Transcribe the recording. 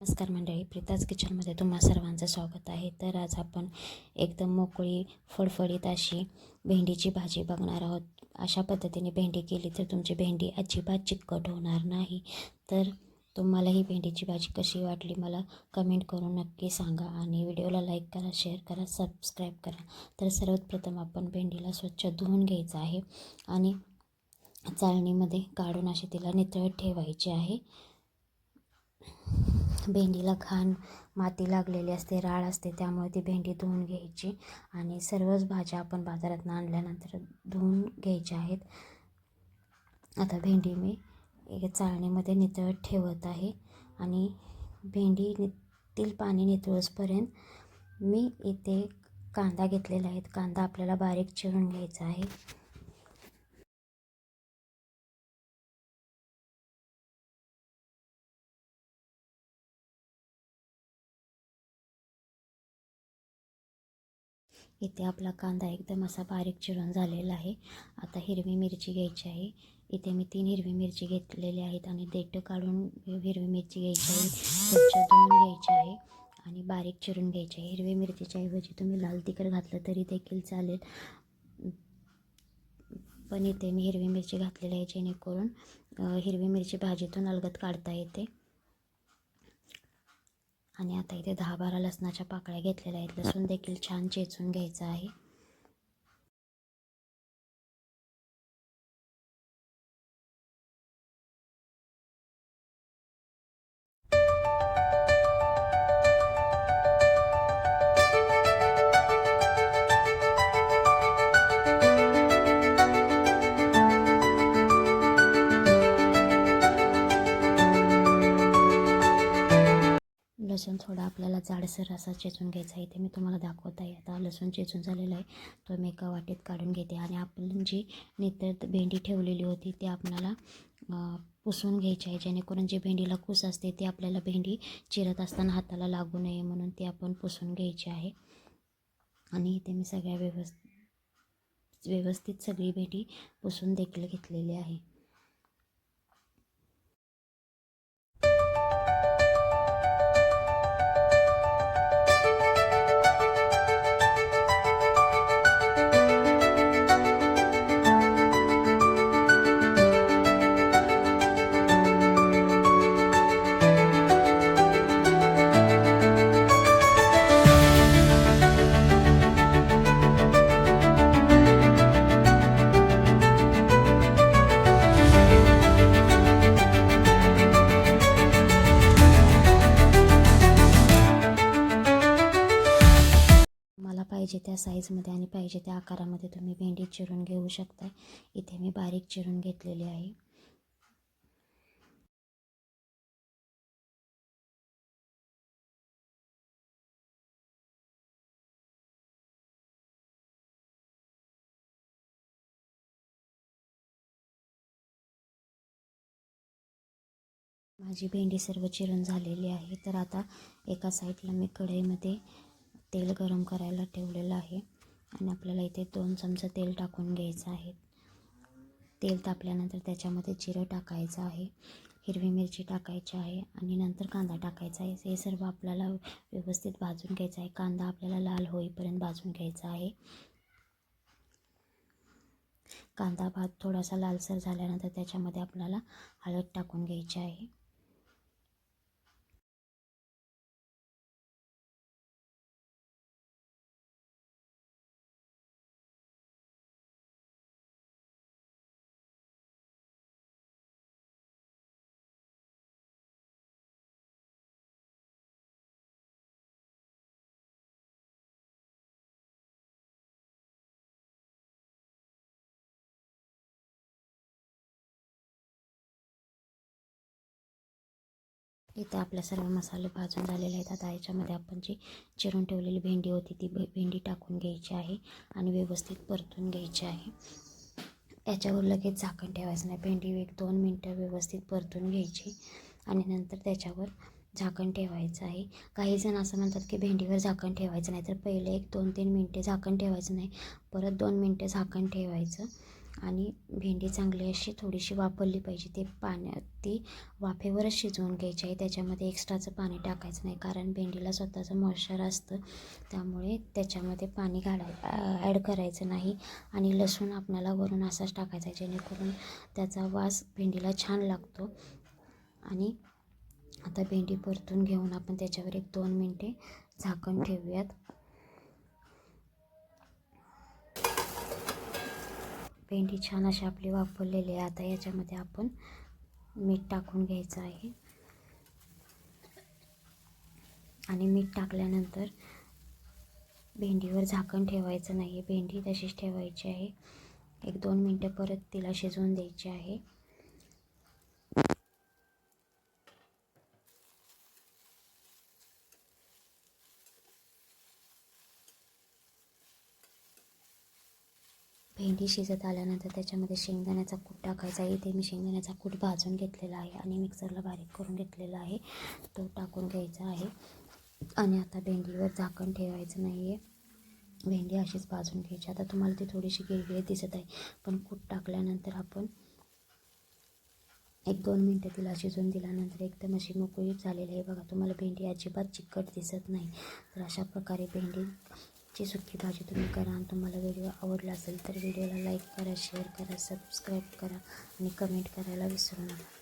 नमस्कार मंडळी प्रीताज किचनमध्ये तुम्हा सर्वांचं स्वागत आहे. तर आज आपण एकदम मोकळी फडफडीत अशी भेंडीची भाजी बघणार आहोत. अशा पद्धतीने भेंडी केली तर तुमची भेंडी अजिबात चिकट होणार नाही. तर तुम्हाला ही भेंडीची भाजी कशी वाटली मला कमेंट करून नक्की सांगा आणि व्हिडिओला लाईक करा शेअर करा सबस्क्राईब करा. तर सर्वात प्रथम आपण भेंडीला स्वच्छ धुवून घ्यायचं आहे आणि चाळणीमध्ये काढून अशी तिला नितळत ठेवायची आहे. भेंडीला घाण माती लागलेली असते राळ असते त्यामुळे ती भेंडी धुवून घ्यायची आणि सर्वच भाज्या आपण बाजारातून आणल्यानंतर धुवून घ्यायच्या आहेत. आता भेंडी मी एका चाळणीमध्ये नितळत ठेवत आहे आणि भेंडी नितील पाणी नितळसपर्यंत मी इथे कांदा घेतलेला आहे. कांदा आपल्याला बारीक चिरून घ्यायचा आहे. इथे आपला कांदा एकदम असा बारीक चिरून झालेला आहे. आता हिरवी मिरची घ्यायची आहे. इथे मी तीन हिरवी मिरची घेतलेली आहेत आणि देठं काढून हिरवी मिरची घ्यायची आहे. स्वच्छ धुवून घ्यायची आहे आणि बारीक चिरून घ्यायची आहे. हिरवी मिरचीच्या ऐवजी तुम्ही लाल तिखट घातलं तरी देखील चालेल. पण इथे मी हिरवी मिरची घातलेली आहे जेणेकरून हिरवी मिरची भाजीतून अलगत काढता येते. आणि आता इथे दहा बारा लसणाच्या पाकळ्या घेतलेल्या आहेत. लसूण देखील छान चेचून घ्यायचं आहे. लसूण थोडा आपल्याला जाडसर असा चेचून घ्यायचा आहे इथे मी तुम्हाला दाखवत आहे. आता लसूण चेचून झालेला आहे तो मी एका वाटीत काढून घेते. आणि आपण जी नितर भेंडी ठेवलेली होती ती आपल्याला पुसून घ्यायची आहे. जेणेकरून जी भेंडीला कुस असते ती आपल्याला भेंडी चिरत असताना हाताला लागू नये म्हणून ती आपण पुसून घ्यायची आहे. आणि इथे मी सगळ्या व्यवस्थ व्यवस्थित सगळी भेंडी पुसून देखील घेतलेली आहे. त्या साईजमध्ये आणि पाहिजे त्या आकारामध्ये तुम्ही भेंडी चिरून घेऊ शकता इथे मी बारीक चिरून घेतलेली आहे. माझी भेंडी सर्व चिरून झालेली आहे. तर आता एका साईडला मी कढईमध्ये तेल गरम करायला ठेवलेलं आहे आणि आपल्याला इथे दोन चमचा तेल टाकून घ्यायचं आहे. तेल तापल्यानंतर त्याच्यामध्ये जिरं टाकायचं आहे हिरवी मिरची टाकायची आहे आणि नंतर कांदा टाकायचा आहे. हे सर्व आपल्याला व्यवस्थित भाजून घ्यायचं आहे. कांदा आपल्याला लाल होईपर्यंत भाजून घ्यायचा आहे. कांदा भात थोडासा लालसर झाल्यानंतर त्याच्यामध्ये आपल्याला हळद टाकून घ्यायची आहे. इथं आपल्या सर्व मसाले भाजून झालेले आहेत. आता याच्यामध्ये आपण जी चिरून ठेवलेली भेंडी होती ती भेंडी टाकून घ्यायची आहे आणि व्यवस्थित परतून घ्यायची आहे. याच्यावर लगेच झाकण ठेवायचं नाही. भेंडी एक दोन मिनटं व्यवस्थित परतून घ्यायची आणि नंतर त्याच्यावर झाकण ठेवायचं आहे. काही जण असं म्हणतात की भेंडीवर झाकण ठेवायचं नाही तर पहिले एक दोन तीन मिनटे झाकण ठेवायचं नाही. परत दोन मिनटे झाकण ठेवायचं. आणि भेंडी चांगली अशी थोडीशी वापरली पाहिजे. ते पाण्यात ती वाफेवरच शिजवून घ्यायची आहे. त्याच्यामध्ये एक्स्ट्राचं पाणी टाकायचं नाही कारण भेंडीला स्वतःचं मॉइश्चर असतं. त्यामुळे त्याच्यामध्ये पाणी घालाय ॲड करायचं नाही. आणि लसूण आपल्याला वरून असाच टाकायचा आहे जेणेकरून त्याचा वास भेंडीला छान लागतो. आणि आता भेंडी परतून घेऊन आपण त्याच्यावर एक दोन मिनटे झाकण ठेवूयात. भेंडी छान अशी आपली वापरलेली आहे. आता याच्यामध्ये आपण मीठ टाकून घ्यायचं आहे. आणि मीठ टाकल्यानंतर भेंडीवर झाकण ठेवायचं नाही आहे भेंडी तशीच ठेवायची आहे. एक दोन मिनटं परत तिला शिजवून द्यायची आहे. भेंडी शिजत आल्यानंतर त्याच्यामध्ये शेंगदाण्याचा कूट टाकायचा आहे. इथे मी शेंगदाण्याचा कूट भाजून घेतलेला आहे आणि मिक्सरला बारीक करून घेतलेला आहे. तो टाकून घ्यायचा आहे. आणि आता भेंडीवर झाकण ठेवायचं नाही आहे भेंडी अशीच भाजून घ्यायची. आता तुम्हाला ती थोडीशी गिळगिळीत दिसत आहे. पण कूट टाकल्यानंतर आपण एक दोन मिनटं तिला शिजवून दिल्यानंतर एकदम अशी मोकळी झालेली आहे. बघा तुम्हाला भेंडी अजिबात चिकट दिसत नाही. तर अशा प्रकारे भेंडी ची सुकी भाजी तुम्ही करा आणि तुम्हाला व्हिडिओ आवडला असेल तर व्हिडिओला लाईक करा शेअर करा सबस्क्राईब करा आणि कमेंट करायला विसरू नका.